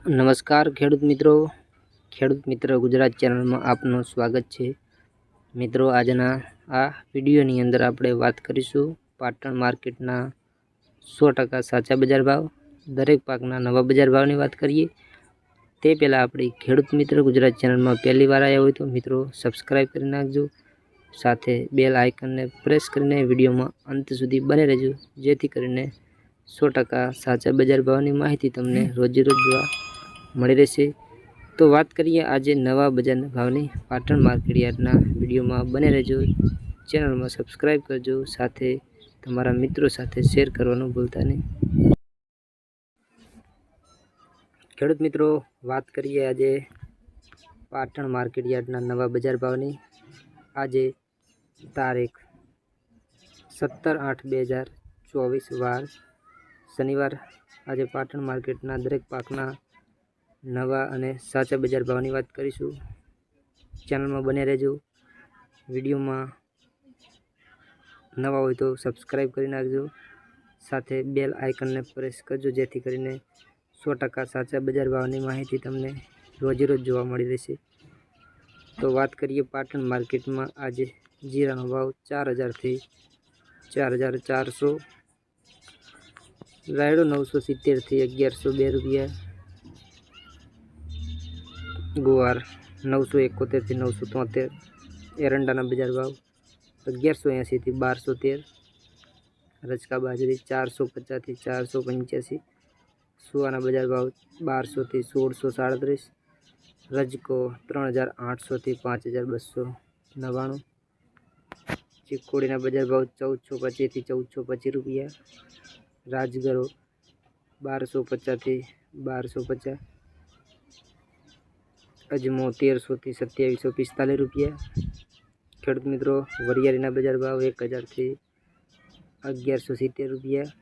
નમસ્કાર ખેડૂત મિત્રો. ખેડૂત મિત્ર ગુજરાત ચેનલમાં આપનું સ્વાગત છે. મિત્રો, આજના આ વિડીયોની અંદર આપણે વાત કરીશું પાટણ માર્કેટના સો ટકા સાચા બજાર ભાવ, દરેક પાકના નવા બજાર ભાવની વાત કરીએ. તે પહેલાં આપણી ખેડૂત મિત્ર ગુજરાત ચેનલમાં પહેલી વાર આવ્યા હોય તો મિત્રો સબસ્ક્રાઈબ કરી નાખજો. સાથે બેલ આઇકનને પ્રેસ કરીને વિડીયોમાં અંત સુધી બને રહેજો. જેથી કરીને સો ટકા સાચા બજાર ભાવની માહિતી તમને રોજે રોજ જોવા મળી રહેશે. તો વાત કરીએ આજે નવા બજારના ભાવની. પાટણ માર્કેટ યાર્ડના વિડીયોમાં બને રહેજો. ચેનલમાં સબસ્ક્રાઈબ કરજો. સાથે તમારા મિત્રો સાથે શેર કરવાનું ભૂલતા નહીં. ખેડૂત મિત્રો, વાત કરીએ આજે પાટણ માર્કેટ યાર્ડના નવા બજાર ભાવની. આજે તારીખ સત્તર આઠ બે હજાર ચોવીસ વાર શનિવાર. આજે પાટણ માર્કેટના દરેક પાકના નવા અને સાચા બજાર ભાવની વાત કરીશું. ચેનલમાં બને રહેજો. વિડીયોમાં નવા હોય તો સબસ્ક્રાઈબ કરી નાખજો. સાથે બેલ આઇકનને પ્રેસ કરજો, જેથી કરીને સો ટકા સાચા બજાર ભાવની માહિતી તમને રોજે રોજ જોવા મળી રહેશે. તો વાત કરીએ પાટણ માર્કેટમાં. આજે જીરાનો ભાવ ચાર હજારથી ચાર હજાર ચારસો. રાયડો નવસો સિત્તેરથી અગિયારસો બે રૂપિયા. ગુવાર નવસો એકોતેરથી નવસો તોતેર, એરંડાના બજાર ભાવ અગિયારસો એંશીથી બારસો તેર રચકા બાજરી ચારસો પચાસથી ચારસો પંચ્યાસી, સુવાના બજાર ભાવ બારસોથી સોળસો સાડત્રીસ, રજકો ત્રણ હજાર આઠસોથી પાંચ હજાર બસો નવ્વાણું, ચીકોડીના બજાર ભાવ ચૌદસો પચીસથી ચૌદસો પચીસ રૂપિયા, રાજગરો બારસો પચાસથી બારસો પચાસ અજમો તેરસોથી સત્યાવીસો પિસ્તાલીસ રૂપિયા. ખેડૂત મિત્રો, વરિયાળીના બજાર ભાવ એક હજારથી અગિયારસો સિત્તેર રૂપિયા.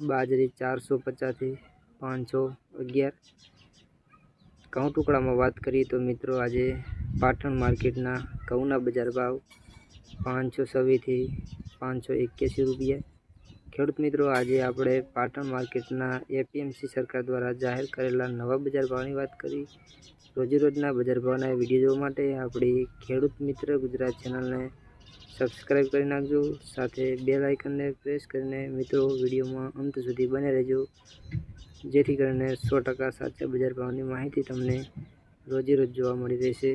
બાજરી ચારસો પચાસથી પાંચસો અગિયાર. ઘઉં ટુકડામાં વાત કરીએ તો મિત્રો, આજે પાટણ માર્કેટના ઘઉંના બજાર ભાવ પાંચસો છવ્વીસથી પાંચસો એક્યાસી રૂપિયા. ખેડૂત મિત્રો, આજે આપણે પાટણ માર્કેટના એપીએમસી સરકાર દ્વારા જાહેર કરેલા નવા બજાર ભાવની વાત કરી. રોજેરોજના બજાર ભાવના વીડિયો જોવા માટે આપણી ખેડૂત મિત્ર ગુજરાત ચેનલને સબસ્ક્રાઈબ કરી નાખજો. સાથે બે લાઇકનને પ્રેસ કરીને મિત્રો, વિડીયોમાં અંત સુધી બને રહેજો. જેથી કરીને સો સાચા બજાર ભાવની માહિતી તમને રોજે રોજ જોવા મળી રહેશે.